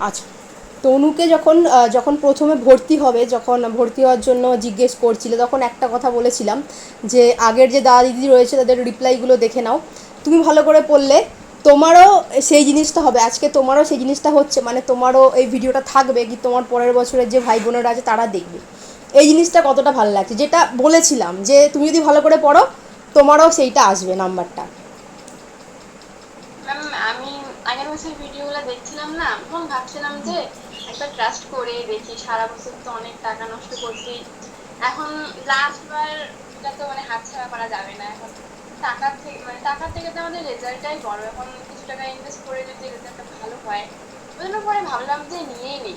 আচ্ছা। তনুকে যখন যখন প্রথমে ভর্তি হবে, যখন ভর্তি হওয়ার জন্য জিজ্ঞেস করছিলে, তখন একটা কথা বলেছিলাম যে, আগের যে দাদা দিদি রয়েছে, তাদের রিপ্লাইগুলো দেখে নাও। তুমি ভালো করে পড়লে, তোমারও সেই জিনিসটা হবে। আজকে তোমারও সেই জিনিসটা হচ্ছে মানে তোমারও এই ভিডিওটা থাকবে কি, তোমার পরের বছরের যে ভাই বোনেরা আছে, তারা দেখবে। এই জিনিসটা কতটা ভালো লাগছে। যেটা বলেছিলাম যে, তুমি যদি ভালো করে পড়ো, তোমারও সেইটা আসবে নাম্বারটা আগের বছর ভিডিওগুলো দেখছিলাম না তখন ভাবছিলাম যে একটা ট্রাস্ট করে দেখি সারা বছর তো অনেক টাকা নষ্ট করছি। এখন লাস্ট বার এটা তো মানে হাতছাড়া করা যাবে না এখন টাকার থেকে মানে টাকার থেকে তো আমাদের রেজাল্টটাই বড় এখন কিছু টাকা ইনভেস্ট করে যদি রেজাল্টটা ভালো হয় ওই জন্য পরে ভাবলাম যে নিয়েই নিই।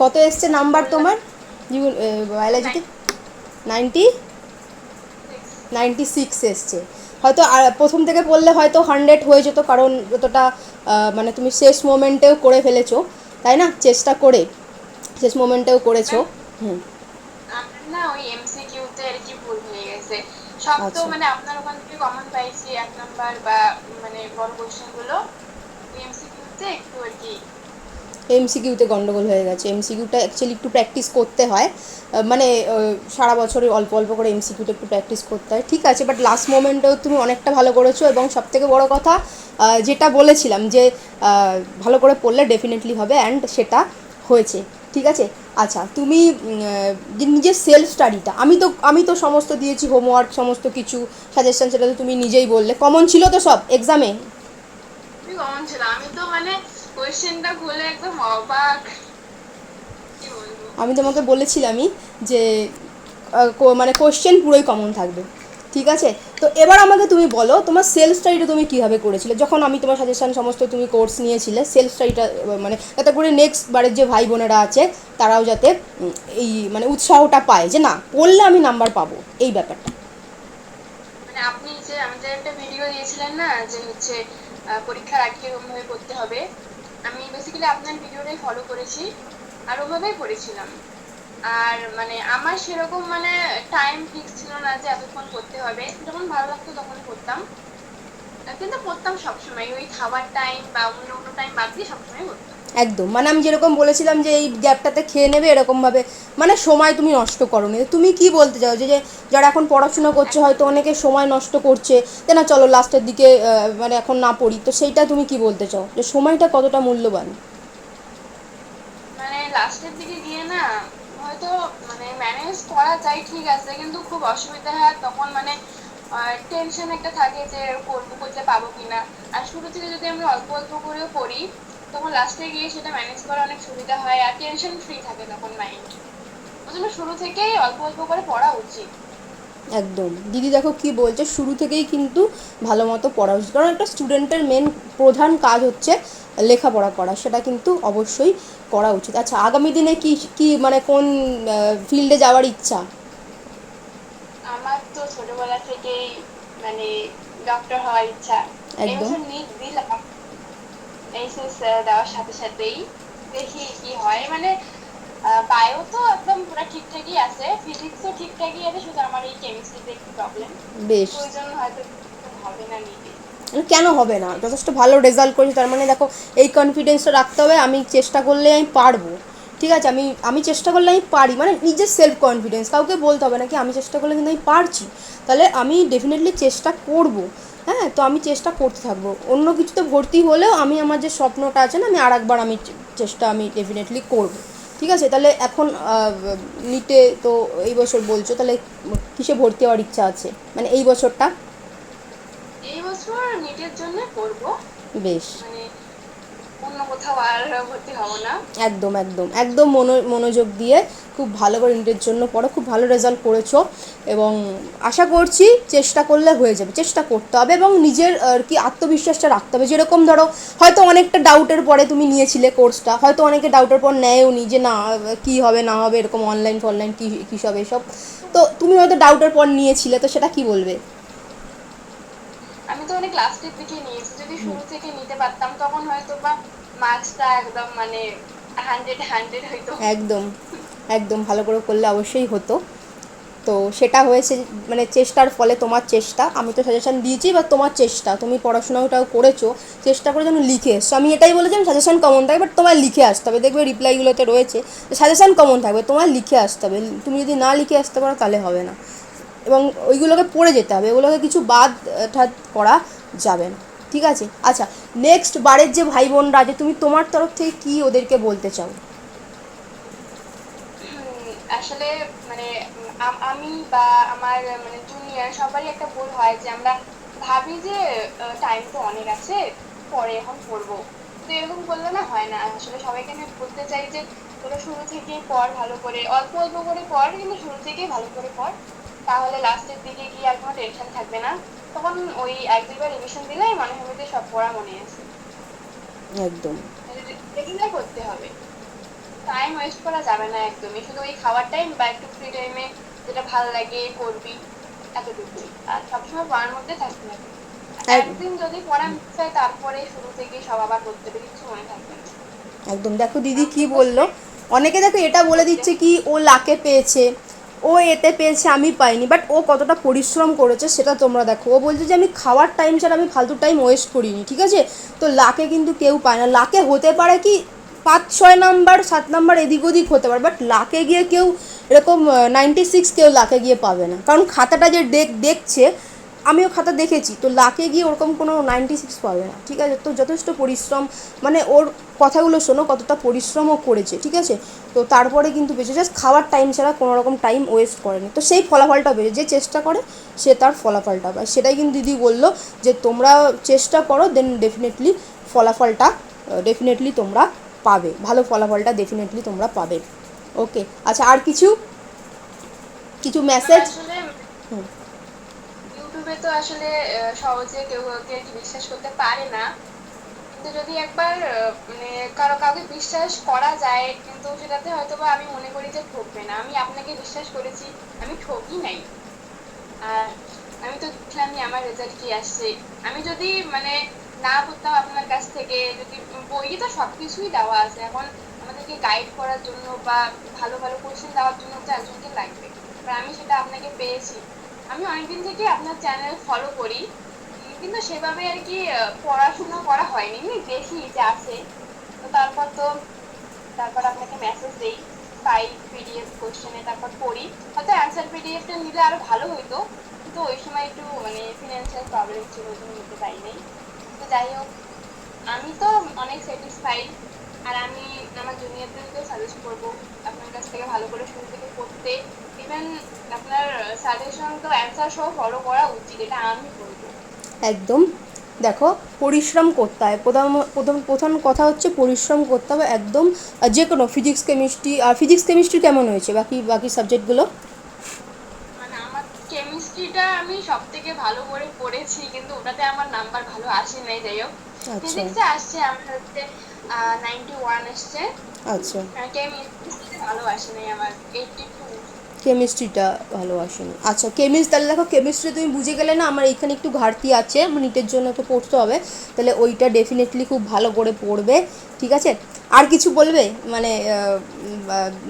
কত এসছে নাম্বার তোমার? বায়োলজিতে নাইনটি নাইনটি সিক্স এসছে। হয়তো আর প্রথম থেকে পড়লে হয়তো হান্ড্রেড হয়ে যেত কারণ যতটা মানে তুমি শেষ মোমেন্টেও করে ফেলেছো তাই না? চেষ্টা করে শেষ মোমেন্টেও করেছ। হুম। না ওই এমসিকিউতে আর কি ভুল হয়ে গেছে। সব তো আচ্ছা। মানে আপনার ওখান থেকে কমন পাইছি এক নাম্বার বা মানে বড় কোশ্চেনগুলো। এমসিকিউতে একটু আর কি এমসিকিউতে গন্ডগোল হয়ে গেছে। এমসিকিউটা অ্যাকচুয়ালি একটু প্র্যাকটিস করতে হয়। মানে সারা বছরে অল্প অল্প করে এমসিকিউটা একটু প্র্যাকটিস করতে হয়। ঠিক আছে বাট লাস্ট মোমেন্টেও তুমি অনেকটা ভালো করেছ এবং সবথেকে বড় কথা যেটা বলেছিলাম যে ভালো করে পড়লে ডেফিনেটলি হবে অ্যান্ড সেটা হয়েছে। ঠিক আছে? আচ্ছা তুমি নিজের সেলফ স্টাডিটা আমি তো আমি তো সমস্ত দিয়েছি হোমওয়ার্ক সমস্ত কিছু সাজেশন সেটা তো তুমি নিজেই বললে। কমন ছিল তো সব? এক্সামে কমন ছিল। আমি তো মানে কোয়েশ্চেনটা খুলে একদম অবাক। আমি তোমাকে বলেছিলামই যে মানে কোশ্চেন পুরোই কমন থাকবে। ঠিক আছে? তো এবার আমাকে তুমি বলো তোমার সেলফ স্টাডিটা তুমি কীভাবে করেছিলে? যখন আমি তোমার সাজেশন সমস্ত তুমি কোর্স নিয়েছিলে সেলফ স্টাডিটা মানে যাতে করে নেক্সট বারের যে ভাই বোনেরা আছে তারাও যাতে এই মানে উৎসাহটা পায় যে না পড়লে আমি নাম্বার পাবো এই ব্যাপারটা। মানে আপনি যে আমাদের একটা ভিডিও দিয়েছিলেন না যে হচ্ছে পরীক্ষার আগে কিরকমভাবে করতে হবে? আমি বেসিক্যালি আপনার ভিডিওটাই ফলো করেছি, আর ওভাবেই পড়েছিলাম আর মানে আমার সেরকম মানে টাইম ফিক্স ছিল না যে এতক্ষণ করতে হবে। যখন ভালো লাগতো তখন করতাম। কিন্তু পড়তাম সবসময়। ওই খাবার টাইম বা অন্য অন্য টাইম বাদ দিয়ে সবসময় করতাম। একদম। মানে আমি যেরকম বলেছিলাম যে এই গ্যাপটাতে খেয়ে নেবে এরকমভাবে। মানে সময় তুমি নষ্ট করো নি তুমি কি বলতে চাও? যে যারা এখন পড়াশোনা করছে, হয়তো অনেকে সময় নষ্ট করছে, যে না চলো লাস্টের দিকে মানে এখন না পড়ি। তো সেইটা তুমি কি বলতে চাও? যে সময়টা কতটা মূল্যবান? মানে লাস্টের দিকে গিয়ে না, হয়তো মানে ম্যানেজ করা যায় ঠিক আছে, কিন্তু খুব অসুবিধা হয়। তখন মানে টেনশন একটা থাকে যে করব করতে পাবো কিনা। আর শুরু থেকে যদি আমরা অল্প অল্প করেও পড়ি তখন লাস্টে গিয়ে সেটা ম্যানেজ করা অনেক সুবিধা হয় আর টেনশন ফ্রি থাকে তখন মাইন্ড ওই জন্য শুরু থেকেই অল্প অল্প করে পড়া উচিত। একদম। দিদি দেখো কি বলছে শুরু থেকেই কিন্তু ভালো মতো পড়া উচিত। কারণ একটা স্টুডেন্টের মেন প্রধান কাজ হচ্ছে লেখাপড়া করা সেটা কিন্তু অবশ্যই করা উচিত। আচ্ছা আগামী দিনে কি কি মানে কোন ফিল্ডে যাওয়ার ইচ্ছা? আমার তো ছোটবেলা থেকেই মানে ডক্টর হওয়ার ইচ্ছা। একদম। নিট দিলাম। এইচএস দেওয়ার সাথে সাথেই দেখি কি হয়। মানে বায়ো তো একদম পুরো ঠিকঠাকই আছে ফিজিক্সও ঠিকঠাকই আছে শুধু আমার এই কেমিস্ট্রিতে একটু প্রবলেম বেশ। ওই জন্য হয়তো হবে না নিতে কেন হবে না? যথেষ্ট ভালো রেজাল্ট করেছি। তার মানে দেখো এই কনফিডেন্সটা রাখতে হবে আমি চেষ্টা করলে আমি পারব। ঠিক আছে আমি আমি চেষ্টা করলে আমি পারি। মানে নিজের সেলফ কনফিডেন্স কাউকে বলতে হবে না কি আমি চেষ্টা করলে কিন্তু আমি পারছি। তাহলে আমি ডেফিনেটলি চেষ্টা করব। হ্যাঁ তো আমি চেষ্টা করতে থাকব। অন্য কিছুতে ভর্তি হলেও আমি আমার যে স্বপ্নটা আছে না আমি আর একবার আমি চেষ্টা আমি ডেফিনেটলি করব। ঠিক আছে? তাহলে এখন নিটে তো এই বছর বলছো তাহলে কিসে ভর্তি হওয়ার ইচ্ছা আছে? মানে এই বছরটা? এই বছর নিটের জন্য করব। বেশ। মানে অন্য কোথাও আর ভর্তি হব না। একদম একদম। একদম মনো- মনোযোগ দিয়ে খুব ভালো করে নিটের জন্য পড়ো, খুব ভালো রেজাল্ট করেছ এবং আশা করছি চেষ্টা করলে হয়ে যাবে, চেষ্টা করতে হবে এবং নিজের আর কি আত্মবিশ্বাসটা রাখতে হবে। যেরকম ধরো, হয়তো অনেকটা ডাউটের পরে তুমি নিয়েছিলে কোর্সটা হয়তো অনেকে ডাউটের পর নেয়ও নি যে না, কী হবে, না হবে, এরকম অনলাইন ফনলাইন কী কী সব এসব। তো তুমি হয়তো ডাউটের পর নিয়েছিলে, তো সেটা কি বলবে? আমি তো অনেক লাস্টের দিকে নিয়েছি। যদি শুরু থেকে নিতে পারতাম তখন হয়তো বা মার্কসটা একদম মানে হান্ড্রেড হান্ড্রেড হয়তো একদম একদম ভালো করে করলে অবশ্যই হতো। তো সেটা হয়েছে মানে চেষ্টার ফলে তোমার চেষ্টা। আমি তো সাজেশন দিয়েছি বা তোমার চেষ্টা। তুমি পড়াশোনাটাও করেছ চেষ্টা করে যেন লিখে এসছো। আমি এটাই বলেছিলাম সাজেশন কমন থাকবে বাট তোমার লিখে আসতে হবে। দেখবে রিপ্লাইগুলোতে রয়েছে সাজেশন কমন থাকবে তোমার লিখে আসতে হবে। তুমি যদি না লিখে আসতে পারো তাহলে হবে না। এবং ওইগুলোকে পড়ে যেতে হবে, ওগুলোকে কিছু বাদ ঠাদ করা যাবে না। ঠিক আছে? আচ্ছা নেক্সট বারের যে ভাই বোনরা আছে, তুমি তোমার তরফ থেকে কি ওদেরকে বলতে চাও? আসলে মানে আমি বা আমার মানে জুনিয়র সবারই একটা ভুল হয় যে আমরা ভাবি যে টাইম তো অনেক আছে, পরে এখন পড়ব। তো এরকম বললে না হয় না। আসলে সবাইকে আমি বলতে চাই যে তোরা শুরু থেকেই পড় ভালো করে, অল্প অল্প করে পড়, কিন্তু শুরু থেকেই ভালো করে পড়। তাহলে লাস্টের দিকে গিয়ে আর কোনো টেনশন থাকবে না। তখন ওই এক দুইবার রিভিশন দিলেই মনে হবে যে সব পড়া মনে আছে। একদম। রেগুলার করতে হবে। টাইম ওয়েস্ট করা যাবে না একদমই। শুধু ওই খাওয়ার টাইম বা একটু ফ্রি টাইমে যেটা ভালো লাগে করবি এতটুকুই। আর সবসময় পড়ার মধ্যে থাকতে হবে। এক- একদিন যদি পড়া মিস হয় তারপরে শুরু থেকে সব আবার করতে হবে কিছু মনে থাকবে না। একদম। দেখো দিদি কি বলল? অনেকে দেখো এটা বলে দিচ্ছে কি ও লাকে পেয়েছে। ও এতে পেয়েছে, আমি পাইনি বাট ও কতটা পরিশ্রম করেছে সেটা তোমরা দেখো। ও বলছে যে, আমি খাওয়ার টাইম ছাড়া আমি ফালতু টাইম ওয়েস্ট করিনি ঠিক আছে? তো লাকে কিন্তু কেউ পায় না। লাকে হতে পারে কি, পাঁচ, ছয় নাম্বার সাত নাম্বার এদিক ওদিক হতে পারে বাট লাকে গিয়ে কেউ এরকম নাইনটি সিক্স কেউ লাকে গিয়ে পাবে না। কারণ খাতাটা যে দেখ, দেখছে আমিও খাতা দেখেছি তো লাকে গিয়ে ওরকম কোনো নাইনটি সিক্স পাবে না ঠিক আছে? তো যথেষ্ট পরিশ্রম মানে ওর কথাগুলো শোনো কতটা পরিশ্রমও করেছে ঠিক আছে? তো তারপরে কিন্তু বেঁচে জাস্ট খাওয়ার টাইম ছাড়া কোনো রকম টাইম ওয়েস্ট করেনি তো সেই ফলাফলটা পেয়েছে যে চেষ্টা করে সে তার ফলাফলটা পায়। সেটাই কিন্তু দিদি বলল যে তোমরা চেষ্টা করো দেন ডেফিনেটলি ফলাফলটা ডেফিনেটলি তোমরা পাবে। ভালো ফলাফলটা ডেফিনেটলি তোমরা পাবে। ওকে আচ্ছা আর কিছু? কিছু মেসেজ হুম। ইউটিউবে তো আসলে সহজে কেউ কাউকে বিশ্বাস করতে পারে না। কিন্তু যদি একবার মানে কারও কাউকে বিশ্বাস করা যায়, কিন্তু সেটাতে হয়তো বা আমি মনে করি যে ঠকবে না। আমি আপনাকে বিশ্বাস করেছি, আমি ঠকি নাই। আর আমি তো দেখলামই আমার রেজাল্ট কি আসছে। আমি যদি মানে না পড়তাম আপনার কাছ থেকে, যদি বইয়ে তো সব কিছুই দেওয়া আছে। এখন আমাদেরকে গাইড করার জন্য বা ভালো ভালো কোশ্চেন দেওয়ার জন্য তো একজনকে লাগবে। আমি সেটা আপনাকে পেয়েছি। আমি অনেকদিন থেকে আপনার চ্যানেল ফলো করি, কিন্তু সেভাবে আর কি পড়াশোনা করা হয়নি দেখি যে আছে। তো তারপর তো, তারপর আপনাকে মেসেজ দেই পাই পিডিএফ কোশ্চেনে তারপর পড়ি। হয়তো অ্যান্সার পিডিএফটা নিলে আরও ভালো হইতো, কিন্তু ওই সময় একটু মানে ফিনান্সিয়াল প্রবলেম ছিল, ওই জন্য নিতে পারিনি। তো যাই হোক, আমি তো অনেক স্যাটিসফাইড আর আমি আমার জুনিয়রদেরকেও সাজেস্ট করব, আপনার কাছ থেকে ভালো করে শুরু থেকে পড়তে। ইভেন আপনার সাজেশন তো অ্যান্সার সহ ফলো করা উচিত এটা আমি বলব একদম। দেখো পরিশ্রম করতে হয়। প্রথম প্রথম প্রথম কথা হচ্ছে পরিশ্রম করতে হবে একদম। যে কোনো ফিজিক্স কেমিস্ট্রি আর ফিজিক্স কেমিস্ট্রি কেমন হয়েছে? বাকি বাকি সাবজেক্টগুলো মানে আমার কেমিস্ট্রিটা আমি সব থেকে ভালো করে পড়েছি কিন্তু ওটাতে আমার নাম্বার ভালো আসে নাই যাই হোক। আচ্ছা। ফিজিক্সে আসছে আমার হচ্ছে নাইনটি ওয়ান আসছে আচ্ছা। কেমিস্ট্রিতে ভালো আসে নাই আমার এইটটি টু কেমিস্ট্রিটা ভালো আসেনি আচ্ছা কেমিস্ট তাহলে দেখো কেমিস্ট্রি তুমি বুঝে গেলে না আমার এখানে একটু ঘাটতি আছে নিটের জন্য তো পড়তে হবে। তাহলে ওইটা ডেফিনেটলি খুব ভালো করে পড়বে, ঠিক আছে? আর কিছু বলবে? মানে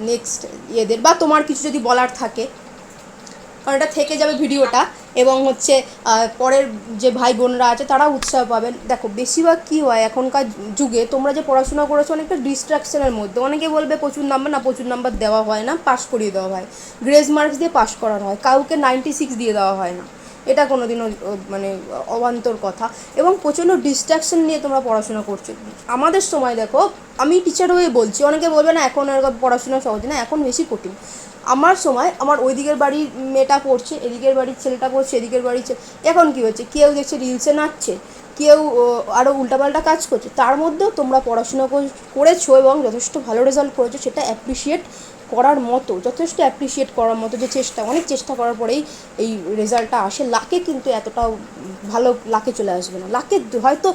নেক্সট ইয়েদের বা তোমার কিছু যদি বলার থাকে। কারণ এটা থেকে যাবে ভিডিওটা এবং হচ্ছে পরের যে ভাই বোনরা আছে তারা উৎসাহ পাবেন দেখো, বেশিরভাগ কী হয় এখনকার যুগে তোমরা যে পড়াশোনা করেছ অনেকটা ডিস্ট্রাকশনের মধ্যে। অনেকে বলবে প্রচুর নাম্বার না প্রচুর নাম্বার দেওয়া হয় না পাশ করিয়ে দেওয়া হয়। গ্রেজ মার্কস দিয়ে পাশ করানো হয়। কাউকে নাইনটি সিক্স দিয়ে দেওয়া হয় না। এটা কোনো দিনও মানে অবান্তর কথা। এবং প্রচণ্ড ডিস্ট্রাকশন নিয়ে তোমরা পড়াশোনা করছ। আমাদের সময় দেখো, আমি টিচার হয়ে বলছি, অনেকে বলবে, না, এখন এরকম পড়াশোনা সহজ না, এখন বেশি কঠিন। আমার সময়, আমার ওই দিকের বাড়ির মেয়েটা পড়ছে, এদিকের বাড়ির ছেলেটা পড়ছে, এদিকের বাড়ির এখন কী হচ্ছে? কেউ দেখছে রিলসে নাচছে, কেউ আরও উল্টাপাল্টা কাজ করছে। তার মধ্যেও তোমরা পড়াশোনা করেছ এবং যথেষ্ট ভালো রেজাল্ট করেছ, সেটা অ্যাপ্রিসিয়েট করার মতো, যথেষ্ট অ্যাপ্রিসিয়েট করার মতো যে চেষ্টা, অনেক চেষ্টা করার পরেই এই রেজাল্টটা আসে। লাকে কিন্তু এতটাও ভালো লাকে চলে আসবে না। লাকে হয়তো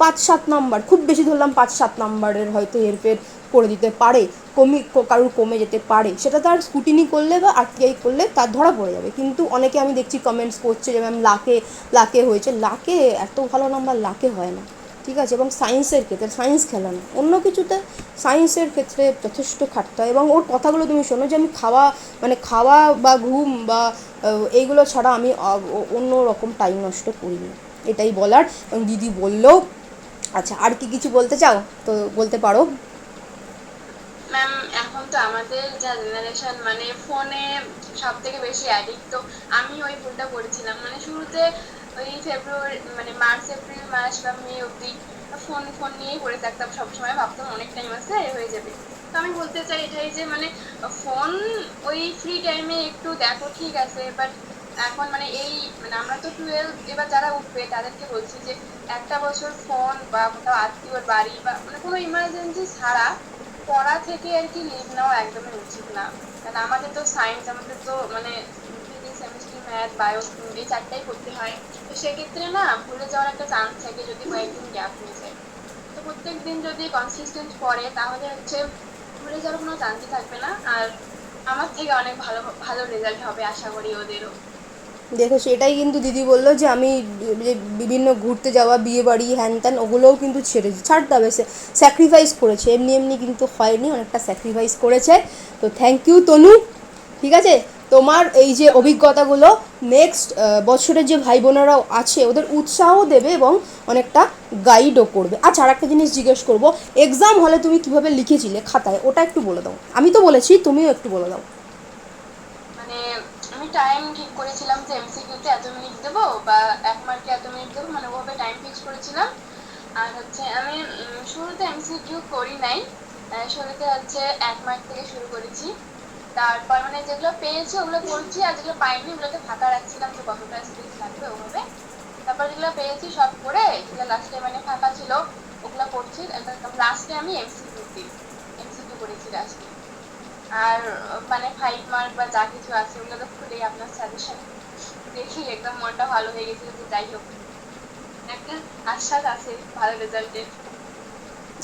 পাঁচ সাত নাম্বার খুব বেশি ধরলাম পাঁচ সাত নাম্বারের হয়তো হেরফের করে দিতে পারে, কমি কারুর কমে যেতে পারে। সেটা তার স্কুটিনি করলে বা আরটিআই করলে তার ধরা পড়ে যাবে। কিন্তু অনেকে আমি দেখছি কমেন্টস করছে যে ম্যাম লাকে লাকে হয়েছে। লাকে এত ভালো নাম্বার লাকে হয় না। ঠিক আছে, এবং সায়েন্সের ক্ষেত্রে সায়েন্স খেলা না। অন্য কিছুতে সায়েন্সের ক্ষেত্রে যথেষ্ট খাটতে হয় এবং ওর কথাগুলো তুমি শোনো যে আমি খাওয়া মানে খাওয়া বা ঘুম বা এইগুলো ছাড়া আমি অন্য রকম টাইম নষ্ট করি না। এটাই বলার, এবং দিদি বলল আচ্ছা আর কি কিছু বলতে চাও? তো বলতে পারো। ম্যাম এখন তো আমাদের যা জেনারেশন মানে ফোনে সব থেকে বেশি অ্যাডিক্ট তো, আমি ওই ভুলটা করেছিলাম। মানে শুরুতে ওই ফেব্রুয়ারি মানে মার্চ এপ্রিল মাস বা মে অবধি ফোন ফোন নিয়েই পড়ে থাকতাম সবসময়। ভাবতাম অনেক টাইম আছে এ হয়ে যাবে। তো আমি বলতে চাই এটাই যে মানে ফোন ওই ফ্রি টাইমে একটু দেখো, ঠিক আছে বাট এখন মানে এই মানে আমরা তো টুয়েলভ এবার যারা উঠবে, তাদেরকে বলছি যে, একটা বছর ফোন বা কোথাও আত্মীয়র বাড়ি বা মানে কোনো ইমার্জেন্সি ছাড়া পড়া থেকে আর কি লিভ নেওয়া একদমই উচিত না। কারণ আমাদের তো সায়েন্স আমাদের তো মানে ম্যাথ বায়ো এই চারটাই করতে হয়। তো সেক্ষেত্রে না, ভুলে যাওয়ার একটা চান্স থাকে যদি কয়েকদিন গ্যাপ হয়ে যায় তো প্রত্যেক দিন যদি কনসিস্টেন্ট পড়ে, তাহলে হচ্ছে ভুলে যাওয়ার কোনো চান্সই থাকবে না। আর আমার থেকে অনেক ভালো ভালো রেজাল্ট হবে আশা করি ওদেরও। দেখো, সেটাই কিন্তু দিদি বলল যে, আমি বিভিন্ন ঘুরতে যাওয়া, বিয়ে বাড়ি, হ্যান ত্যান, ওগুলোও কিন্তু ছেড়েছে ছাড়তে হবে সে স্যাক্রিফাইস করেছে। এমনি এমনি কিন্তু হয়নি, অনেকটা স্যাক্রিফাইস করেছে। তো থ্যাংক ইউ তনু। ঠিক আছে? তোমার এই যে অভিজ্ঞতাগুলো নেক্সট বছরের যে ভাই বোনেরাও আছে, ওদের উৎসাহ দেবে এবং অনেকটা গাইডও করবে। আচ্ছা আর একটা জিনিস জিজ্ঞেস করব এক্সাম হলে তুমি কীভাবে লিখেছিলে খাতায়? ওটা একটু বলে দাও। আমি তো বলেছি, তুমিও একটু বলে দাও। মানে আমি টাইম ঠিক করেছিলাম যে এমসিকিউতে এত মিনিট দেবো বা এক মার্কে এত মিনিট দেবো মানে ওভাবে টাইম ফিক্স করেছিলাম। আর হচ্ছে, আমি শুরুতে এমসিকিউ করি নাই। শুরুতে হচ্ছে এক মার্ক থেকে শুরু করেছি। তারপর মানে যেগুলো পেয়েছি, ওগুলো করছি আর যেগুলো পাইনি, ওগুলোতে ফাঁকা রাখছিলাম যে কতটা স্পেস লাগবে ওভাবে। তারপর যেগুলো পেয়েছি সব করে, যেগুলো লাস্টে মানে ফাঁকা ছিল, ওগুলো করছি। লাস্টে আমি এমসিকিউ দিই এমসিকিউ করেছি লাস্টে আর মানে ফাইভ মার্ক বা যা কিছু আছে, ওগুলো তো খুলেই আপনার সাজেশন দেখি, একদম মনটা ভালো হয়ে গেছিল যে যাই হোক। একটা আশ্বাস আছে, ভালো রেজাল্টের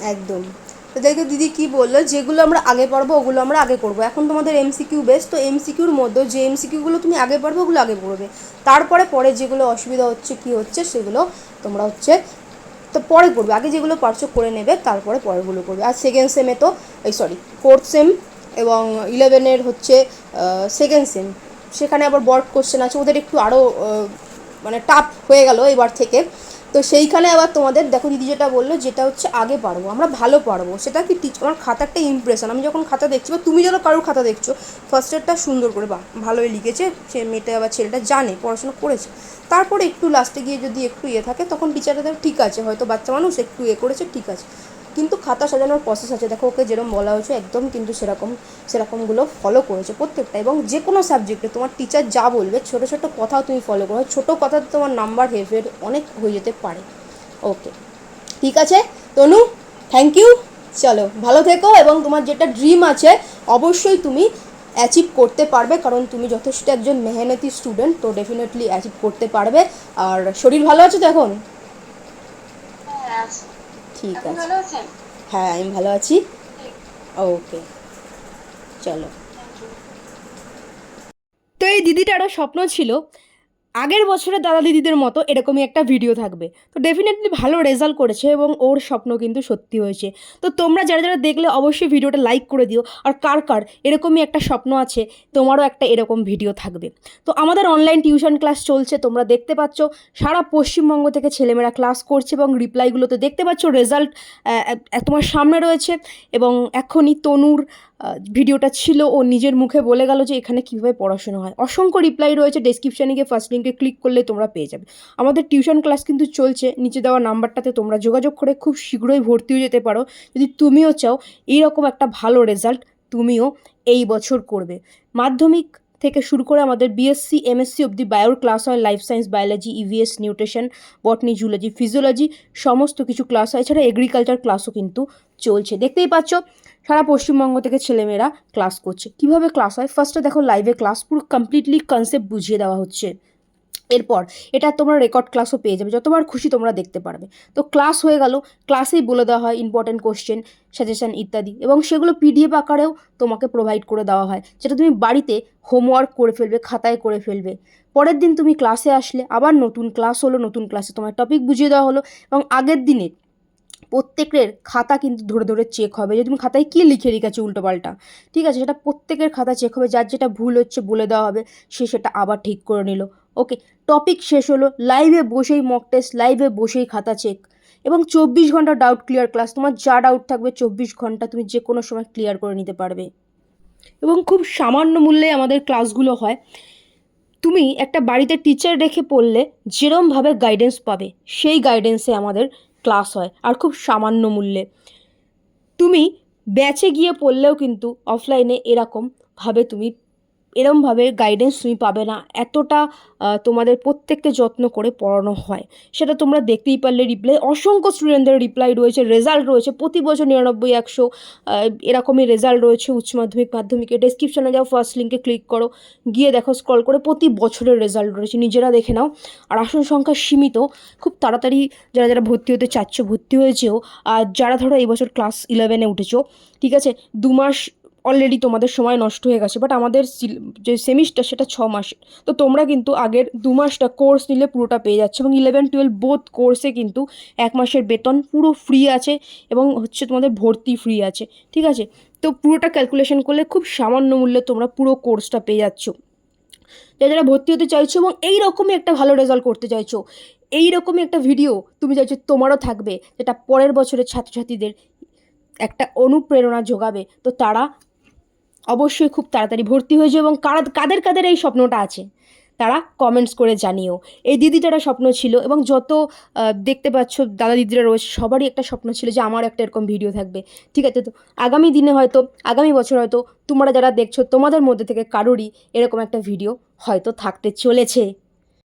একদম। তো দেখো দিদি কি বলল? যেগুলো আমরা আগে পড়ব, ওগুলো আমরা আগে করব। এখন তোমাদের এমসিকিউ বেস তো এমসিকিউর মধ্যে যে এমসিকিউগুলো তুমি আগে পড়বে, ওগুলো আগে পড়বে। তারপরে পরে যেগুলো অসুবিধা হচ্ছে, কি হচ্ছে, সেগুলো তোমরা হচ্ছে তো পরে করবে আগে যেগুলো পারছ করে নেবে, তারপরে পরেরগুলো করবে। আর সেকেন্ড সেমে তো, এই সরি ফোর্থ সেম এবং ইলেভেনের হচ্ছে সেকেন্ড সেম সেখানে আবার বড় কোশ্চেন আছে, ওদের একটু আরও মানে টাফ হয়ে গেল এবার থেকে। তো সেইখানে আবার তোমাদের, দেখো দিদি যেটা বলল, যেটা হচ্ছে আগে পারব, আমরা ভালো পারব। সেটা কি টিচ আমার খাতারটা ইমপ্রেশন আমি যখন খাতা দেখছি, বা তুমি যেন কারোর খাতা দেখছ ফার্স্টেরটা সুন্দর করে বা ভালোই লিখেছে, সে মেয়েটা আবার ছেলেটা জানে, পড়াশোনা করেছে। তারপরে একটু লাস্টে গিয়ে যদি একটু ইয়ে থাকে, তখন টিচারটা ঠিক আছে, হয়তো বাচ্চা মানুষ একটু ইয়ে করেছে, ঠিক আছে। কিন্তু খাতা সাজানোর প্রসেস আছে। দেখো, ওকে যেরকম বলা হয়েছে, একদম কিন্তু সেরকম, সেরকমগুলো ফলো করেছে প্রত্যেকটা। এবং যে কোনো সাবজেক্টে তোমার টিচার যা বলবে, ছোটো ছোটো কথাও তুমি ফলো করো। ছোটো কথাতে তোমার নাম্বার হেরফের অনেক হয়ে যেতে পারে। ওকে ঠিক আছে? তনু থ্যাংক ইউ চলো, ভালো থেকো এবং তোমার যেটা ড্রিম আছে, অবশ্যই তুমি অ্যাচিভ করতে পারবে। কারণ তুমি যথেষ্ট একজন মেহনতি স্টুডেন্ট তো ডেফিনেটলি অ্যাচিভ করতে পারবে। আর শরীর ভালো আছে তো এখন? হ্যাঁ ঠিক আছে। হ্যাঁ আমি ভালো আছি। ওকে। চলো। তো এই দিদিটারও স্বপ্ন ছিল আগের বছরে দাদা দিদিদের মতো এরকমই একটা ভিডিও থাকবে। তো ডেফিনেটলি ভালো রেজাল্ট করেছে এবং ওর স্বপ্ন কিন্তু সত্যি হয়েছে। তো তোমরা যারা যারা দেখলে অবশ্যই ভিডিওটা লাইক করে দিও। আর কার কার এরকমই একটা স্বপ্ন আছে, তোমারও একটা এরকম ভিডিও থাকবে। তো আমাদের অনলাইন টিউশন ক্লাস চলছে, তোমরা দেখতে পাচ্ছ। সারা পশ্চিমবঙ্গ থেকে ছেলেমেয়েরা ক্লাস করছে এবং রিপ্লাইগুলোতে দেখতে পাচ্ছ রেজাল্ট তোমার সামনে রয়েছে। এবং এখনই তনুর ভিডিওটা ছিল, ও নিজের মুখে বলে গেল যে এখানে কীভাবে পড়াশোনা হয়। অসংখ্য রিপ্লাই রয়েছে ডেসক্রিপশানে গিয়ে ফার্স্ট লিঙ্কে ক্লিক করলে তোমরা পেয়ে যাবে। আমাদের টিউশন ক্লাস কিন্তু চলছে, নিচে দেওয়া নাম্বারটাতে তোমরা যোগাযোগ করে খুব শীঘ্রই ভর্তি হয়ে যেতে পারো। যদি তুমিও চাও, এইরকম একটা ভালো রেজাল্ট তুমিও এই বছর করবে। মাধ্যমিক থেকে শুরু করে আমাদের বিএসসি এমএসসি অবধি বায়োর ক্লাস হয় life science biology EVS nutrition botany zoology physiology সমস্ত কিছু ক্লাস হয়। এছাড়া এগ্রিকালচার ক্লাসও কিন্তু চলছে। দেখতেই পাচ্ছ সারা পশ্চিমবঙ্গ থেকে ছেলেমেয়েরা ক্লাস করছে। কীভাবে ক্লাস হয়? ফার্স্টে দেখো লাইভে ক্লাস পুরো কমপ্লিটলি কনসেপ্ট বুঝিয়ে দেওয়া হচ্ছে। এরপর এটা তোমরা রেকর্ড ক্লাসও পেয়ে যাবে, যতবার খুশি তোমরা দেখতে পারবে। তো ক্লাস হয়ে গেল ক্লাসেই বলে দেওয়া হয় ইম্পর্টেন্ট কোশ্চেন সাজেশন ইত্যাদি এবং সেগুলো পিডিএফ আকারেও তোমাকে প্রোভাইড করে দেওয়া হয়। যেটা তুমি বাড়িতে হোমওয়ার্ক করে ফেলবে, খাতায় করে ফেলবে। পরের দিন তুমি ক্লাসে আসলে আবার নতুন ক্লাস হলো, নতুন ক্লাসে তোমার টপিক বুঝিয়ে দেওয়া হলো এবং আগের দিনে প্রত্যেকের খাতা কিন্তু ধরে ধরে চেক হবে। যে তুমি খাতায় কী লিখে রেখেছো উল্টোপাল্টা ঠিক আছে? সেটা প্রত্যেকের খাতা চেক হবে। যার যেটা ভুল হচ্ছে বলে দেওয়া হবে, সে সেটা আবার ঠিক করে নিল। ওকে টপিক শেষ হলো। লাইভে বসেই মক টেস্ট লাইভে বসেই খাতা চেক এবং চব্বিশ ঘণ্টা ডাউট ক্লিয়ার ক্লাস তোমার যা ডাউট থাকবে চব্বিশ ঘণ্টা তুমি যে কোনো সময় ক্লিয়ার করে নিতে পারবে। এবং খুব সামান্য মূল্যে আমাদের ক্লাসগুলো হয়। তুমি একটা বাড়িতে টিচার রেখে পড়লে যেরমভাবে গাইডেন্স পাবে, সেই গাইডেন্সে আমাদের ক্লাস হয় আর খুব সামান্য মূল্যে। তুমি ব্যাচে গিয়ে পড়লেও কিন্তু অফলাইনে এরকমভাবে তুমি এরমভাবে গাইডেন্স তুমি পাবে না। এতটা তোমাদের প্রত্যেককে যত্ন করে পড়ানো হয়। সেটা তোমরা দেখতেই পারলে রিপ্লাই অসংখ্য স্টুডেন্টদের রিপ্লাই রয়েছে রেজাল্ট রয়েছে। প্রতি বছর নিরানব্বই, একশো এরকমই রেজাল্ট রয়েছে উচ্চ মাধ্যমিক মাধ্যমিকে ডেসক্রিপশনে যাও ফার্স্ট লিঙ্কে ক্লিক করো। গিয়ে দেখো স্ক্রল করে প্রতি বছরের রেজাল্ট রয়েছে। নিজেরা দেখে নাও। আর আসন সংখ্যা সীমিত। খুব তাড়াতাড়ি যারা যারা ভর্তি হতে চাচ্ছ, ভর্তি হয়েছেও, আর যারা ধরো এই বছর ক্লাস ইলেভেনে উঠেছো, ঠিক আছে? দু মাস অলরেডি তোমাদের সময় নষ্ট হয়ে গেছে বাট আমাদের যে সেমিস্টার সেটা ছ মাসের তো তোমরা কিন্তু আগের দু মাসটা কোর্স নিলে পুরোটা পেয়ে যাচ্ছে এবং ইলেভেন টুয়েলভ বোথ কোর্সে কিন্তু এক মাসের বেতন পুরো ফ্রি আছে এবং হচ্ছে তোমাদের ভর্তি ফ্রি আছে, ঠিক আছে? তো পুরোটা ক্যালকুলেশন করলে খুব সামান্য মূল্যে তোমরা পুরো কোর্সটা পেয়ে যাচ্ছ। যারা যারা ভর্তি হতে চাইছো এবং এই রকমই একটা ভালো রেজাল্ট করতে চাইছো এই রকমই একটা ভিডিও তুমি চাইছো তোমারও থাকবে, যেটা পরের বছরের ছাত্রছাত্রীদের একটা অনুপ্রেরণা যোগাবে। তো তারা অবশ্যই খুব তাড়াতাড়ি ভর্তি হয়ে যাও এবং কারা কাদের কাদের এই স্বপ্নটা আছে, তারা কমেন্টস করে জানিও। এই দিদিটারা স্বপ্ন ছিল এবং যত দেখতে পাচ্ছ দাদা দিদিরা রয়েছে, সবারই একটা স্বপ্ন ছিল যে আমার একটা এরকম ভিডিও থাকবে। ঠিক আছে, তো আগামী দিনে হয়তো, আগামী বছর হয়তো তোমরা যারা দেখছ, তোমাদের মধ্যে থেকে কারোরই এরকম একটা ভিডিও হয়তো থাকতে চলেছে।